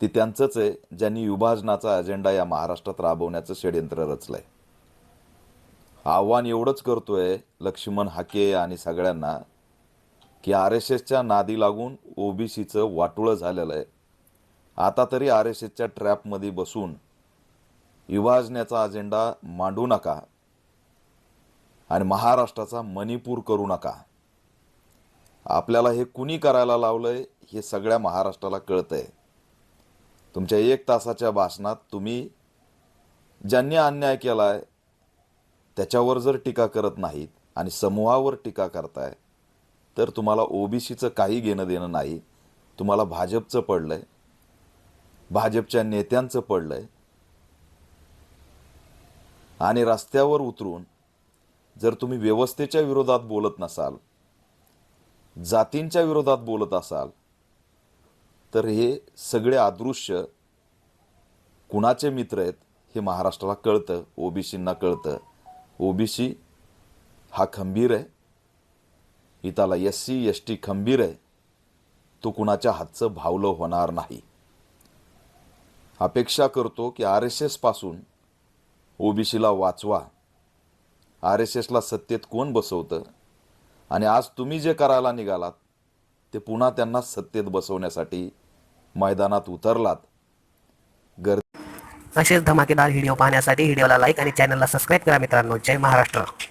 ते त्यांचंच आहे ज्यांनी विभाजनाचा अजेंडा या महाराष्ट्रात राबवण्याचं षडयंत्र रचलंय. आव्हान एवढंच करतोय लक्ष्मण हाके आणि सगळ्यांना की आर एस एसच्या नादी लागून ओबीसीचं वाटुळं झालेलं आहे. आता तरी आर एस एसच्या ट्रॅपमध्ये बसून विभाजण्याचा अजेंडा मांडू नका आणि महाराष्ट्राचा मणिपूर करू नका. आपल्याला हे कुणी करायला लावलंय हे सगळ्या महाराष्ट्राला कळतंय. तुमच्या एक तासाच्या भाषणात तुम्ही ज्यांनी अन्याय केला आहे त्याच्यावर जर टीका करत नाहीत आणि समूहावर टीका करताय तर तुम्हाला ओबीसीचं काही घेणं देणं नाही. तुम्हाला भाजपचं पडलं आहे भाजपच्या नेत्यांचं पडलं आहे आणि रस्त्यावर उतरून जर तुम्ही व्यवस्थेच्या विरोधात बोलत नसाल जातींच्या विरोधात बोलत असाल तर हे सगळे अदृश्य कुणाचे मित्र आहेत हे महाराष्ट्राला कळतं ओबीसींना कळतं. ओबीसी हा खंबीर आहे. इथाला एस सी एस टी खंबीर आहे. तो कुणाच्या हातचं भावलं होणार नाही. अपेक्षा करतो की आर एस एसपासून ओबीसीला वाचवा. आर एस एसला सत्तेत कोण बसवतं? आणि आज तुम्ही जे करायला निघालात ते पुन्हा त्यांना सत्तेत बसवण्यासाठी मैदानात उतरलात. गर्दी असेच धमाकेदार व्हिडिओ पाहण्यासाठी व्हिडिओला लाईक आणि चॅनलला सबस्क्राईब करा मित्रांनो. जय महाराष्ट्र.